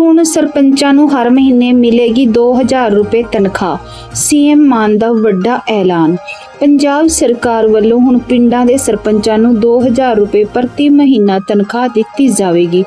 ਹੁਣ ਸਰਪੰਚਾਂ ਨੂੰ ਹਰ ਮਹੀਨੇ ਮਿਲੇਗੀ 2000 ਰੁਪਏ ਤਨਖਾਹ। ਸੀਐਮ ਮਾਨ ਦਾ ਵੱਡਾ ਐਲਾਨ ਪੰਜਾਬ ਸਰਕਾਰ ਵੱਲੋਂ ਹੁਣ ਪਿੰਡਾਂ ਦੇ ਸਰਪੰਚਾਂ ਨੂੰ 2000 ਰੁਪਏ ਪ੍ਰਤੀ ਮਹੀਨਾ ਤਨਖਾਹ ਦਿੱਤੀ ਜਾਵੇਗੀ।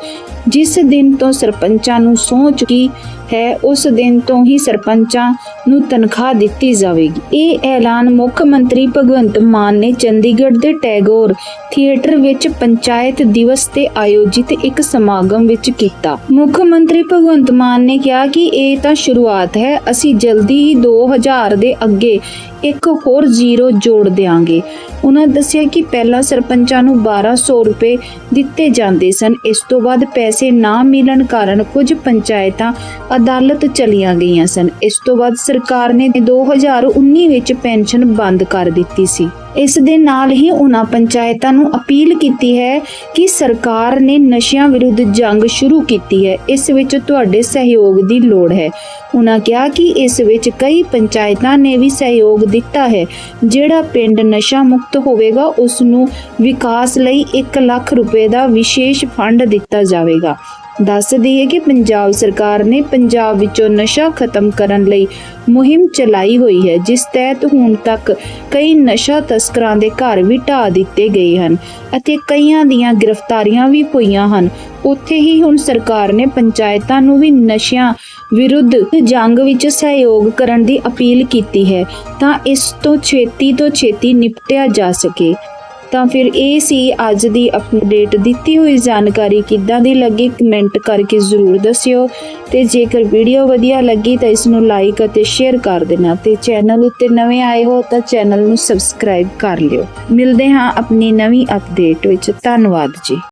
ਜਿਸ ਦਿਨ ਤੋਂ ਸਰਪੰਚਾਂ ਨੂੰ ਸਹੁੰ ਚੁੱਕੀ ਹੈ, ਉਸ ਦਿਨ ਤੋਂ ਹੀ ਸਰਪੰਚਾਂ ਨੂੰ ਤਨਖਾਹ ਦਿੱਤੀ ਜਾਵੇਗੀ। ਇਹ ਐਲਾਨ ਮੁੱਖ ਮੰਤਰੀ ਭਗਵੰਤ ਮਾਨ ਨੇ ਚੰਡੀਗੜ੍ਹ ਦੇ ਟੈਗੋਰ ਥੀਏਟਰ ਵਿੱਚ ਪੰਚਾਇਤ ਦਿਵਸ ਤੇ ਆਯੋਜਿਤ ਇੱਕ ਸਮਾਗਮ ਵਿੱਚ ਕੀਤਾ। ਮੁੱਖ ਮੰਤਰੀ ਭਗਵੰਤ ਮਾਨ ਨੇ ਕਿਹਾ ਕਿ ਇਹ ਤਾਂ ਸ਼ੁਰੂਆਤ ਹੈ, ਅਸੀਂ ਜਲਦੀ ਹੀ 2000 ਦੇ ਅੱਗੇ ਇੱਕ ਹੋਰ ਜ਼ੀਰੋ ਜੋੜ ਦੇਵਾਂਗੇ ਉਹਨਾਂ ਦੱਸਿਆ ਕਿ ਪਹਿਲਾਂ ਸਰਪੰਚਾਂ ਨੂੰ 1200 ਰੁਪਏ ਦਿੱਤੇ ਜਾਂਦੇ ਸਨ। ਇਸ ਤੋਂ ਬਾਅਦ ਪੈਸੇ ਨਾ ਮਿਲਣ ਕਾਰਨ ਕੁਝ ਪੰਚਾਇਤਾਂ ਅਦਾਲਤ ਚਲੀਆਂ ਗਈਆਂ ਸਨ। ਇਸ ਤੋਂ ਬਾਅਦ ਸਰਕਾਰ ਨੇ 2019 ਵਿੱਚ ਪੈਨਸ਼ਨ ਬੰਦ ਕਰ ਦਿੱਤੀ ਸੀ। ਇਸ ਦੇ ਨਾਲ ਹੀ ਉਹਨਾਂ ਪੰਚਾਇਤਾਂ ਨੂੰ ਅਪੀਲ ਕੀਤੀ ਹੈ ਕਿ ਸਰਕਾਰ ਨੇ ਨਸ਼ਿਆਂ ਵਿਰੁੱਧ ਜੰਗ ਸ਼ੁਰੂ ਕੀਤੀ ਹੈ। ਇਸ ਵਿੱਚ ਤੁਹਾਡੇ ਸਹਿਯੋਗ ਦੀ ਲੋੜ ਹੈ। ਉਹਨਾਂ ਕਿਹਾ ਕਿ ਇਸ ਵਿੱਚ ਕਈ ਪੰਚਾਇਤਾਂ ਨੇ ਵੀ ਸਹਿਯੋਗ ਦਿੱਤਾ ਹੈ। ਜਿਹੜਾ ਪਿੰਡ ਨਸ਼ਾ ਮੁਕਤ ਹੋਵੇਗਾ ਉਸ ਨੂੰ ਵਿਕਾਸ ਲਈ 1 ਲੱਖ ਰੁਪਏ ਦਾ ਵਿਸ਼ੇਸ਼ ਫੰਡ ਦਿੱਤਾ ਜਾਵੇਗਾ। ਦੱਸ ਦਈਏ ਕਿ ਪੰਜਾਬ ਸਰਕਾਰ ਨੇ ਪੰਜਾਬ ਵਿੱਚੋਂ ਨਸ਼ਾ ਖਤਮ ਕਰਨ ਲਈ ਮੁਹਿੰਮ ਚਲਾਈ ਹੋਈ ਹੈ, ਜਿਸ ਤਹਿਤ ਹੁਣ ਤੱਕ ਕਈ ਨਸ਼ਾ ਤਸਕਰਾਂ ਦੇ ਘਰ ਵੀ ਢਾਹ ਦਿੱਤੇ ਗਏ ਹਨ ਅਤੇ ਕਈਆਂ ਦੀਆਂ ਗ੍ਰਿਫਤਾਰੀਆਂ ਵੀ ਹੋਈਆਂ ਹਨ। ਉੱਥੇ ਹੀ ਹੁਣ ਸਰਕਾਰ ਨੇ ਪੰਚਾਇਤਾਂ ਨੂੰ ਵੀ ਨਸ਼ਿਆਂ ਵਿਰੁੱਧ ਜੰਗ ਵਿੱਚ ਸਹਿਯੋਗ ਕਰਨ ਦੀ ਅਪੀਲ ਕੀਤੀ ਹੈ ਤਾਂ ਇਸ ਤੋਂ ਛੇਤੀ ਤੋਂ ਛੇਤੀ ਨਿਪਟਿਆ ਜਾ ਸਕੇ। ਤਾਂ ਫਿਰ ਇਹ ਸੀ ਅੱਜ ਦੀ ਅਪਡੇਟ ਦਿੱਤੀ ਹੋਈ ਜਾਣਕਾਰੀ ਕਿੱਦਾਂ ਦੀ ਲੱਗੀ? ਕਮੈਂਟ ਕਰਕੇ ਜ਼ਰੂਰ ਦੱਸਿਓ। ਤੇ ਜੇਕਰ ਵੀਡੀਓ ਵਧੀਆ ਲੱਗੀ ਤਾਂ ਇਸ ਨੂੰ ਲਾਈਕ ਅਤੇ ਸ਼ੇਅਰ ਕਰ ਦੇਣਾ। ਤੇ ਚੈਨਲ ਉੱਤੇ ਨਵੇਂ ਆਏ ਹੋ ਤਾਂ ਚੈਨਲ ਨੂੰ ਸਬਸਕ੍ਰਾਈਬ ਕਰ ਲਿਓ। ਮਿਲਦੇ ਹਾਂ ਆਪਣੀ ਨਵੀਂ ਅਪਡੇਟ ਵਿੱਚ। ਧੰਨਵਾਦ ਜੀ।